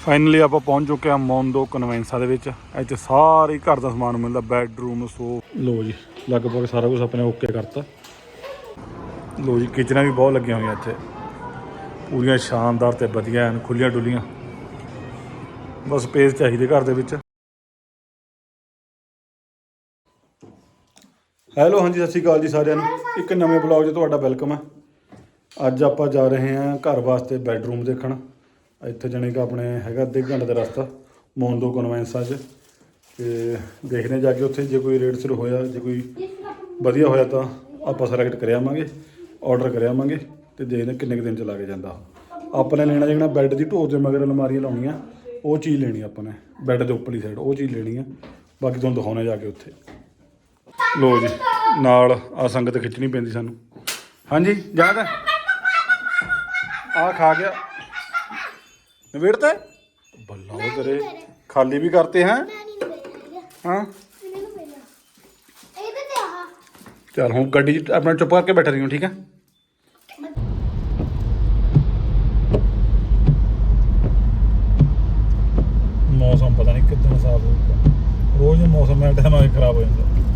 Finally ਆਪਾਂ ਪਹੁੰਚ ਚੁੱਕੇ ਹਾਂ ਮੌਂਦੋ ਕਨਵੈਂਸਾ ਦੇ ਵਿੱਚ। ਇੱਥੇ ਸਾਰੇ ਘਰ ਦਾ ਸਮਾਨ ਮਿਲਦਾ ਬੈੱਡਰੂਮ ਸੋ ਲੋ ਜੀ, ਲਗਭਗ ਸਾਰਾ ਕੁਝ ਆਪਣੇ ਓਕੇ ਕਰਤਾ। ਲੋ ਜੀ ਕਿਚਨਾਂ ਵੀ ਬਹੁਤ ਲੱਗੀਆਂ ਹੋਈਆਂ ਇੱਥੇ। ਪੂਰੀਆਂ ਸ਼ਾਨਦਾਰ ਤੇ ਵਧੀਆ ਹਨ ਖੁੱਲੀਆਂ ਡੁੱਲੀਆਂ ਬਸ ਸਪੇਸ ਚਾਹੀਦੀ ਘਰ ਦੇ ਵਿੱਚ। ਹੈਲੋ ਹਾਂਜੀ, ਸਤਿ ਸ਼੍ਰੀ ਅਕਾਲ ਜੀ ਸਾਰਿਆਂ ਨੂੰ। ਇੱਕ ਨਵੇਂ ਬਲੌਗ 'ਚ ਤੁਹਾਡਾ ਵੈਲਕਮ ਹੈ। ਅੱਜ ਆਪਾਂ ਜਾ ਰਹੇ ਹਾਂ ਘਰ ਵਾਸਤੇ ਬੈੱਡਰੂਮ ਦੇਖਣ। ਇੱਥੇ ਜਾਣੀ ਕਿ ਆਪਣੇ ਹੈਗਾ ਅੱਧੇ ਘੰਟੇ ਦਾ ਰਸਤਾ ਮੌਂਦੋ ਕਨਵੈਂਸਾਂ 'ਚ ਤੇ ਦੇਖਦੇ ਹਾਂ ਜਾ ਕੇ ਉੱਥੇ ਜੇ ਕੋਈ ਰੇਟ ਸਿਰ ਹੋਇਆ, ਜੇ ਕੋਈ ਵਧੀਆ ਹੋਇਆ ਤਾਂ ਆਪਾਂ ਸਿਲੈਕਟ ਕਰ ਆਵਾਂਗੇ ਆਰਡਰ ਕਰ ਆਵਾਂਗੇ ਤੇ ਦੇਖਦੇ ਹਾਂ ਕਿੰਨੇ ਕੁ ਦਿਨ ਚ ਲੱਗ ਜਾਂਦਾ ਆਪਾਂ ਨੇ ਲੈਣਾ ਜਿਹੜਾ ਬੈੱਡ ਦੀ ਢੋਰ ਦੇ ਮਗਰ ਅਲਮਾਰੀਆਂ ਲਾਉਣੀਆਂ, ਉਹ ਚੀਜ਼ ਲੈਣੀ ਆਪਾਂ ਨੇ ਬੈੱਡ ਦੇ ਉੱਪਰਲੀ ਸਾਈਡ ਉਹ ਚੀਜ਼ ਲੈਣੀ ਆ। ਬਾਕੀ ਤੁਹਾਨੂੰ ਦਿਖਾਉਣਾ ਜਾ ਕੇ ਉੱਥੇ। ਲੋ ਜੀ, ਨਾਲ ਆ ਸੰਗਤ ਖਿੱਚਣੀ ਪੈਂਦੀ ਸਾਨੂੰ। ਹਾਂਜੀ, ਯਾਦ ਤਾਂ ਆ ਖਾ ਗਿਆ। ਨਵੇੜ ਤੇ ਬੱਲਾ ਉਹ ਤੇਰੇ। ਖਾਲੀ ਵੀ ਕਰਤੇ ਹੈ? ਹਾਂ। ਚਲ ਹੁਣ ਗੱਡੀ 'ਚ ਆਪਣਾ ਚੁੱਪ ਕਰਕੇ ਬੈਠ ਰਹੀ ਹਾਂ ਠੀਕ ਹੈ? ਮੌਸਮ ਪਤਾ ਨਹੀਂ ਕਿੱਦਾਂ ਸਾਫ਼ ਹੋਊਗਾ। ਰੋਜ਼ ਮੌਸਮ ਐ ਟਾਈਮ ਆ ਕੇ ਖਰਾਬ ਹੋ ਜਾਂਦਾ।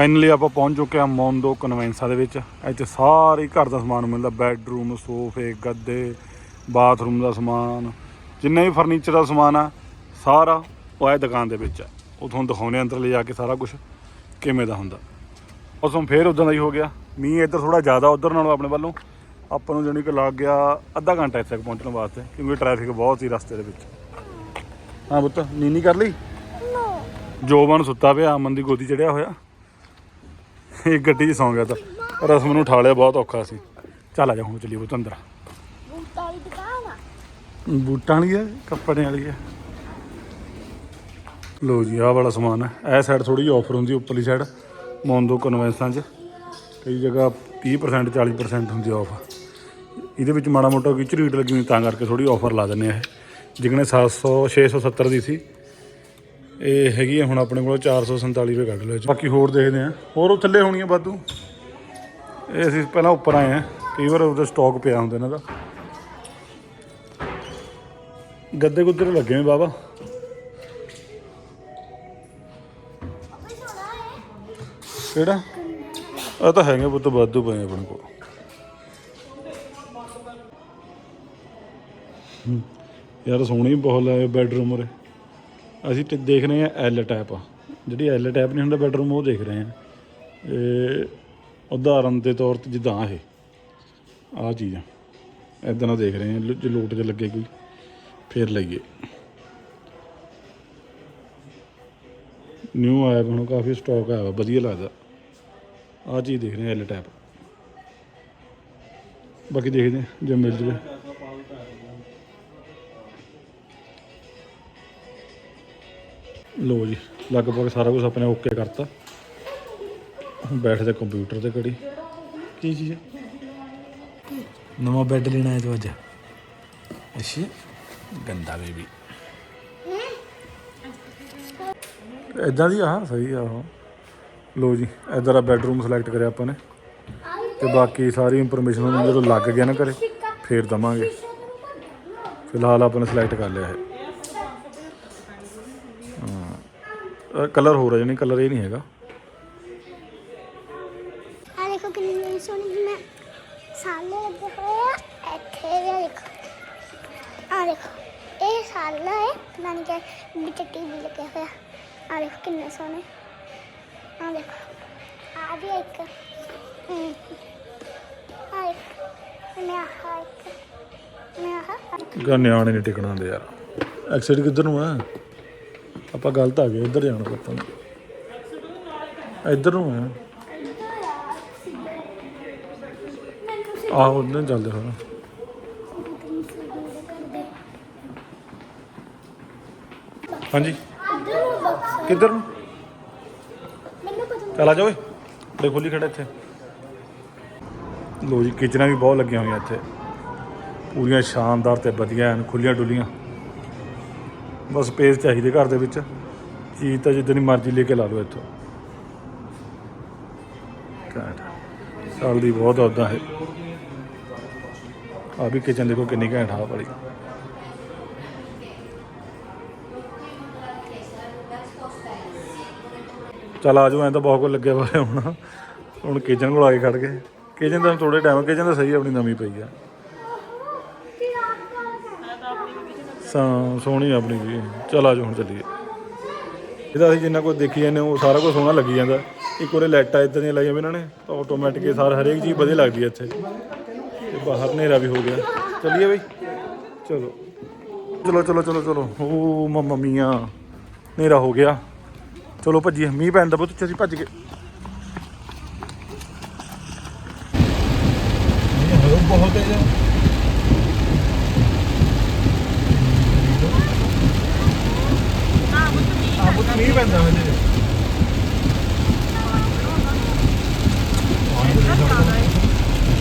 ਫਾਈਨਲੀ ਆਪਾਂ ਪਹੁੰਚ ਚੁੱਕੇ ਹਾਂ ਮੌਂਦੋ ਕਨਵੈਂਸਾ ਦੇ ਵਿੱਚ। ਇੱਥੇ ਸਾਰੇ ਘਰ ਦਾ ਸਮਾਨ ਮਿਲਦਾ। ਬੈੱਡਰੂਮ ਸੋਫੇ ਗੱਦੇ ਬਾਥਰੂਮ ਦਾ ਸਮਾਨ ਜਿੰਨਾ ਵੀ ਫਰਨੀਚਰ ਦਾ ਸਮਾਨ ਆ ਸਾਰਾ ਉਹ ਇਹ ਦੁਕਾਨ ਦੇ ਵਿੱਚ। ਆ ਉਹ ਤੁਹਾਨੂੰ ਦਿਖਾਉਣੇ ਅੰਦਰ ਲੈ ਜਾ ਕੇ ਸਾਰਾ ਕੁਝ ਕਿਵੇਂ ਦਾ ਹੁੰਦਾ। ਉਸੋਂ ਫੇਰ ਉਦਾਂ ਦਾ ਹੀ ਹੋ ਗਿਆ। ਮੀਂਹ ਇੱਧਰ ਥੋੜਾ ਜ਼ਿਆਦਾ ਉਧਰ ਨਾਲੋਂ ਆਪਣੇ ਵੱਲੋਂ। ਆਪਾਂ ਨੂੰ ਜਾਣੀ ਕਿ ਲੱਗ ਗਿਆ ਅੱਧਾ ਘੰਟਾ ਇੱਥੇ ਤੱਕ ਪਹੁੰਚਣ ਵਾਸਤੇ ਕਿਉਂਕਿ ਟ੍ਰੈਫਿਕ ਬਹੁਤ ਸੀ ਰਸਤੇ ਦੇ ਵਿੱਚ। ਹਾਂ ਪੁੱਤ ਨੀਨੀ ਕਰ ਲਈ? ਜੋਬਨ ਸੁੱਤਾ ਪਿਆ ਅਮਨ ਦੀ ਗੋਦੀ ਚੜਿਆ ਹੋਇਆ। ਇਹ ਗੱਡੀ 'ਚ ਸੌਂ ਗਿਆ ਤਾਂ ਰਸਮ ਨੂੰ ਉਠਾ ਲਿਆ ਬਹੁਤ ਔਖਾ ਸੀ। ਚੱਲ ਆ ਜਾ ਹੁਣ ਚੱਲੀਏ ਪੁੱਤ ਅੰਦਰ। ਬੂਟਾਂ ਵਾਲੀ ਹੈ ਕੱਪੜੇ ਵਾਲੀ ਹੈ ਲੋ ਜੀ ਆਹ ਵਾਲਾ ਸਮਾਨ ਹੈ ਇਹ ਸਾਈਡ ਥੋੜੀ ਜਿਹੀ ਆਫਰ ਹੁੰਦੀ ਉੱਪਰਲੀ ਸਾਈਡ ਮੌਂਦੋ ਕਨਵੈਂਸਾਂ 'ਚ। ਕਈ ਜਗ੍ਹਾ 30% 40% ਹੁੰਦੀ ਆਫ ਇਹਦੇ ਵਿੱਚ ਮਾੜਾ ਮੋਟਾ ਕੋਈ ਝਰੀਟ ਲੱਗੀ ਹੋਈ ਤਾਂ ਕਰਕੇ ਥੋੜੀ ਆਫਰ ਲਾ ਦਿੰਦੇ ਆ ਇਹ। ਜਿਗਣੇ 700 670 ਦੀ ਸੀ। ਇਹ ਹੈਗੀ ਆ, ਹੁਣ ਆਪਣੇ ਕੋਲ 447 ਰੁਪਏ ਕੱਢ ਲਓ ਬਾਕੀ ਹੋਰ ਦੇਖਦੇ ਆ। ਹੋਰ ਉਹ ਥੱਲੇ ਹੋਣੀ ਆ ਵਾਧੂ। ਇਹ ਅਸੀਂ ਪਹਿਲਾਂ ਉੱਪਰ ਆਏ ਆ। ਕਈ ਵਾਰ ਉਹਦਾ ਸਟਾਕ ਪਿਆ ਹੁੰਦਾ ਇਹਨਾਂ ਦਾ। ਗੱਦੇ ਗੁੱਦੇ ਲੱਗੇ ਨੇ ਬਾਬਾ। ਕਿਹੜਾ? ਆ ਤਾਂ ਹੈਗੇ ਪੁੱਤ, ਵਾਧੂ ਪਏ ਆਪਣੇ ਕੋਲ। ਯਾਰ ਸੋਹਣੀ ਬਹੁਤ ਲਾਏ ਬੈਡਰੂਮ ਉਰੇ। ਅਸੀਂ ਤੇ ਦੇਖ ਰਹੇ ਹਾਂ ਐਲ ਟਾਈਪ ਜਿਹੜੀ ਐਲ ਟਾਈਪ ਨਹੀਂ ਹੁੰਦਾ ਬੈਡਰੂਮ ਉਹ ਦੇਖ ਰਹੇ ਹਾਂ। ਇਹ ਉਦਾਹਰਨ ਦੇ ਤੌਰ ਤੇ ਜਿੱਦਾਂ ਇਹ। ਆ ਚੀਜ਼ ਇਦਾਂ ਦਾ ਦੇਖ ਰਹੇ ਹਾਂ ਜੇ ਲੋਟ ਤੇ ਲੱਗੇ ਕੋਈ, ਫੇਰ ਲਈਏ। ਨਿਊ ਆਇਆ, ਹੁਣ ਕਾਫੀ ਸਟਾਕ ਆਇਆ ਵਾ, ਵਧੀਆ ਲੱਗਦਾ। ਆ ਚੀਜ਼ ਦੇਖ ਰਹੇ ਹਾਂ ਐਲ ਟਾਈਪ ਬਾਕੀ ਦੇਖਦੇ ਜੇ ਮਿਲ ਜਵੇ। ਲੋ ਜੀ ਲਗਭਗ ਸਾਰਾ ਕੁਝ ਆਪਣੇ ਓਕੇ ਕਰਤਾ। ਹੁਣ ਬੈਠਦੇ ਕੰਪਿਊਟਰ ਤੇ ਘੜੀ। ਕੀ ਚੀਜ਼ ਨਵਾਂ ਬੈੱਡ ਲੈਣਾ ਹੈ ਤੂੰ ਅੱਜ। ਅੱਛਾ। ਗੰਦਾ ਬੇਬੀ ਇਦਾਂ ਦੀ ਆ ਸਹੀ ਆ ਉਹ ਲੋ ਜੀ ਇਧਰ ਦਾ ਬੈੱਡਰੂਮ ਸਿਲੈਕਟ ਕਰਿਆ ਆਪਾਂ ਨੇ। ਤੇ ਬਾਕੀ ਸਾਰੀ ਇਨਫੋਰਮੇਸ਼ਨ ਜਦੋਂ ਲੱਗ ਗਿਆ ਨਾ ਕਰੇ ਫੇਰ ਦਵਾਂਗੇ। ਫਿਲਹਾਲ ਆਪਾਂ ਨੇ ਸਿਲੈਕਟ ਕਰ ਲਿਆ ਹੈ ਕਲਰ ਹੋ ਰਿਹਾ ਜਾਨੀ ਕਲਰ ਇਹ ਨਹੀਂ ਹੈਗਾ। ਆ ਦੇਖੋ ਕਿੰਨੀ ਸੋਹਣੀ ਮੈਂ ਸਾਲੇ ਲੱਗੇ ਹੋਏ ਆ ਇੱਥੇ ਵੀ ਆ ਦੇਖੋ। ਆ ਦੇਖੋ ਇਹ ਸਾਲਾ ਹੈ ਪਤਾ ਨਹੀਂ ਕਿ ਵਿੱਚ ਟੀਵੀ ਲੱਗਿਆ ਹੋਇਆ। ਆ ਦੇਖੋ ਕਿੰਨੇ ਸੋਹਣੇ। ਆ ਦੇਖੋ ਆ ਵੀ ਇੱਕ। ਆ ਮੈਂ ਮੈਂ ਨਿਆਣੇ ਨਹੀਂ ਟਿਕਣਾ ਹੁੰਦੇ ਯਾਰ। ਐਕਸੀਡ ਕਿੱਧਰ ਨੂੰ ਆ? ਆਪਾਂ ਗਲਤ ਆ ਗਏ, ਇੱਧਰ ਜਾਣਾ ਆਪਾਂ ਨੂੰ। ਇੱਧਰ ਨੂੰ ਹੈ ਆਹੋ ਉਹਨੇ ਚੱਲਦੇ ਹੁਣ। ਹਾਂਜੀ। ਕਿੱਧਰ ਨੂੰ? ਚਲਾ ਪਤਾ ਚੱਲ ਆ ਜਾ ਓਏ। ਦੇ ਖੋਲੀ ਖੜਾ ਇੱਥੇ। ਲੋ ਜੀ, ਕਿਚਨਾਂ ਵੀ ਬਹੁਤ ਲੱਗੀਆਂ ਹੋਈਆਂ ਇੱਥੇ। ਪੂਰੀਆਂ ਸ਼ਾਨਦਾਰ ਤੇ ਵਧੀਆ ਹਨ ਖੁੱਲੀਆਂ ਡੁੱਲੀਆਂ। ਬਸ ਸਪੇਸ ਚਾਹੀਦੀ ਘਰ ਦੇ ਵਿੱਚ। ਚੀਜ਼ ਤਾਂ ਜਿੱਦਾਂ ਦੀ ਮਰਜ਼ੀ ਲੈ ਕੇ ਲਾ ਲਓ ਇੱਥੋਂ। ਘੈਂਟ। ਚੱਲਦੀ ਬਹੁਤ ਉਦਾਂ ਹੈ ਆ ਵੀ ਕਿਚਨ ਦੇਖੋ ਕਿੰਨੀ ਘੈਂਟ ਆ ਵਾਲੀ। ਚੱਲ ਆ ਜਾਓ, ਐਂ ਤਾਂ ਬਹੁਤ ਕੁਝ ਲੱਗਿਆ ਹੋਇਆ ਹੁਣ। ਹੁਣ ਕਿਚਨ ਕੋਲ ਆ ਕੇ ਖੜ ਗਏ। ਕਿਚਨ ਦਾ ਥੋੜੇ ਟਾਈਮ ਕਿਚਨ ਤਾਂ ਸਹੀ ਆਪਣੀ ਨਵੀਂ ਪਈ ਆ। ਸਾ ਸੋਹਣੀ ਆਪਣੀ ਵੀ ਚੱਲ ਆ ਜਾਓ ਹੁਣ ਚੱਲੀਏ। ਇਹਦਾ ਅਸੀਂ ਜਿੰਨਾ ਕੁਝ ਦੇਖੀ ਜਾਂਦੇ ਉਹ ਸਾਰਾ ਕੁਝ ਸੋਹਣਾ ਲੱਗੀ ਜਾਂਦਾ। ਇੱਕ ਉਹਦੇ ਲਾਈਟਾਂ ਇਦਾਂ ਦੀਆਂ ਲਾਈਆਂ ਵੀ ਇਹਨਾਂ ਨੇ, ਤਾਂ ਆਟੋਮੈਟਿਕ ਇਹ ਸਾਰ ਹਰੇਕ ਚੀਜ਼ ਵਧੀਆ ਲੱਗਦੀ ਹੈ ਇੱਥੇ। ਤੇ ਬਾਹਰ ਹਨੇਰਾ ਵੀ ਹੋ ਗਿਆ। ਚੱਲੀਏ ਬਈ। ਚਲੋ। ਚਲੋ ਚਲੋ ਚਲੋ ਚਲੋ। ਓ ਮੰਮਾ ਮੀਆਂ, ਹਨੇਰਾ ਹੋ ਗਿਆ। ਚਲੋ ਭੱਜੀਏ। ਮੀਂਹ ਪੈਣ ਦਾ ਬਹੁਤ ਅਸੀਂ ਭੱਜ ਗਏ ਮੀਂਹ ਬਹੁਤ ਹੈ ਆ ਬੁੱਤ ਮੀਂਹ ਪੈਂਦਾ ਹਜੇ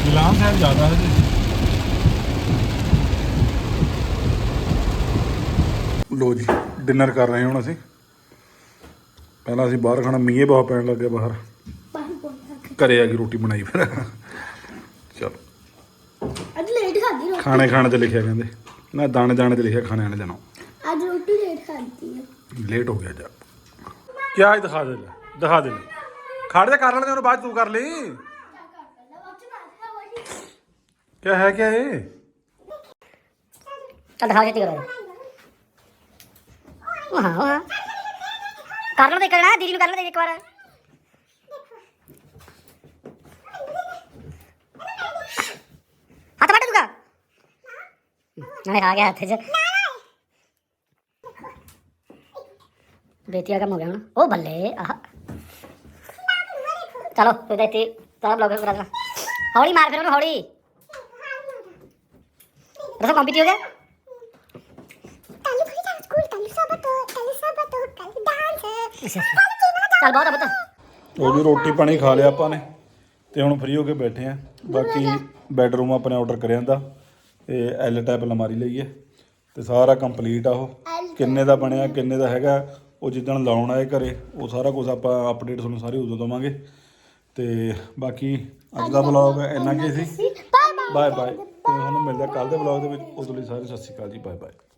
ਗੁਲਾਮ ਸਾਹਿਬ ਜ਼ਿਆਦਾ ਹੈ ਜੀ ਲੋ ਜੀ ਡਿਨਰ ਕਰ ਰਹੇ ਹੁਣ ਅਸੀਂ। ਪਹਿਲਾਂ ਅਸੀਂ ਬਾਹਰ ਖਾਣਾ ਮੀਂਹ ਬਹੁਤ ਪੈਣ ਲੱਗੇ ਬਾਹਰ। ਘਰੇ ਆ ਕੇ ਰੋਟੀ ਬਣਾਈ ਫਿਰ। ਚਲੋ। ਅੱਜ ਲੇਟ ਖਾਦੀ ਰੋਟੀ। ਖਾਣੇ ਖਾਣੇ ਤੇ ਲਿਖਿਆ ਕਹਿੰਦੇ। ਨਾ ਦਾਣੇ ਦਾਣੇ ਤੇ ਲਿਖਿਆ ਖਾਣੇ ਆਣੇ ਦੇਣਾ ਅੱਜ ਰੋਟੀ ਲੇਟ ਖਾਦੀ ਹੈ ਲੇਟ ਹੋ ਗਿਆ ਜਾ ਕੀ ਹੈ ਦਿਖਾ ਦੇ ਲੈ, ਦਿਖਾ ਦੇ ਲੈ। ਖੜ ਜਾ ਕਰ ਲੈਣੇ ਉਹਨੂੰ ਬਾਅਦ 'ਚ ਤੂੰ ਕਰ ਲਈ। ਕੀ ਹੈ ਕੀ ਹੈ ਚੱਲ ਦਿਖਾਓ ਛੇਤੀ ਕਰੋ ਵਾਹ ਵਾਹ ਕਰ ਲਓ ਤੇ ਕਰਨਾ ਦੀਦੀ ਨੂੰ ਕਰ ਲਓ ਤੇ ਇੱਕ ਵਾਰ। ਹੱਥ ਵੱਟ ਦੂਗਾ। ਨਾਲੇ ਆ ਗਿਆ ਹੱਥ 'ਚ ਬੇਤੀਆ ਕੰਮ ਹੋ ਗਿਆ ਹੁਣ ਉਹ ਬੱਲੇ ਆਹ ਚਲੋ ਤੂੰ ਤਾਂ ਇੱਥੇ ਸਾਰਾ ਬਲੌਗ ਕਰਾ ਦੇਣਾ। ਹੌਲੀ ਮਾਰ ਫਿਰ ਉਹਨੂੰ ਹੌਲੀ। ਰਸਾ ਕੰਪੀਟੀ ਹੋ ਗਿਆ? ਕੱਲ ਫਿਰ ਜਾ ਸਕੂਲ ਕੱਲ ਸਬਤ ਕੱਲ ਸਬਤ ਕੱਲ ਡਾਂਸ ਚੱਲ ਬਹੁਤ ਆ ਪੁੱਤ। ਉਹ ਵੀ ਰੋਟੀ ਪਾਣੀ ਖਾ ਲਿਆ ਆਪਾਂ ਨੇ। ਤੇ ਹੁਣ ਫ੍ਰੀ ਹੋ ਕੇ ਬੈਠੇ ਆ। ਬਾਕੀ ਬੈਡਰੂਮ ਆਪਣੇ ਆਰਡਰ ਕਰਿਆ ਜਾਂਦਾ ਤੇ ਐਲ ਟਾਈਪ ਅਲਮਾਰੀ ਲਈ ਹੈ ਤੇ ਸਾਰਾ ਕੰਪਲੀਟ ਆ ਉਹ। ਕਿੰਨੇ ਦਾ ਬਣਿਆ ਕਿੰਨੇ ਦਾ ਹੈਗਾ ਉਹ ਜਿੱਦਣ ਲਾਉਣ ਆਏ ਘਰੇ ਉਹ ਸਾਰਾ ਕੁਝ ਆਪਾਂ ਅਪਡੇਟ ਤੁਹਾਨੂੰ ਸਾਰੀ ਉਦੋਂ ਦਵਾਂਗੇ। ਤੇ ਬਾਕੀ ਅੱਜ ਦਾ ਵਲੌਗ ਇੰਨਾ ਕੀ ਸੀ। ਬਾਏ ਬਾਏ ਤੇ ਤੁਹਾਨੂੰ ਮਿਲਦਾ ਕੱਲ ਦੇ ਵਲੌਗ ਦੇ ਵਿੱਚ। ਉਦੋਂ ਲਈ ਸਾਰੇ ਸਤਿ ਸ਼੍ਰੀ ਅਕਾਲ ਜੀ। Bye bye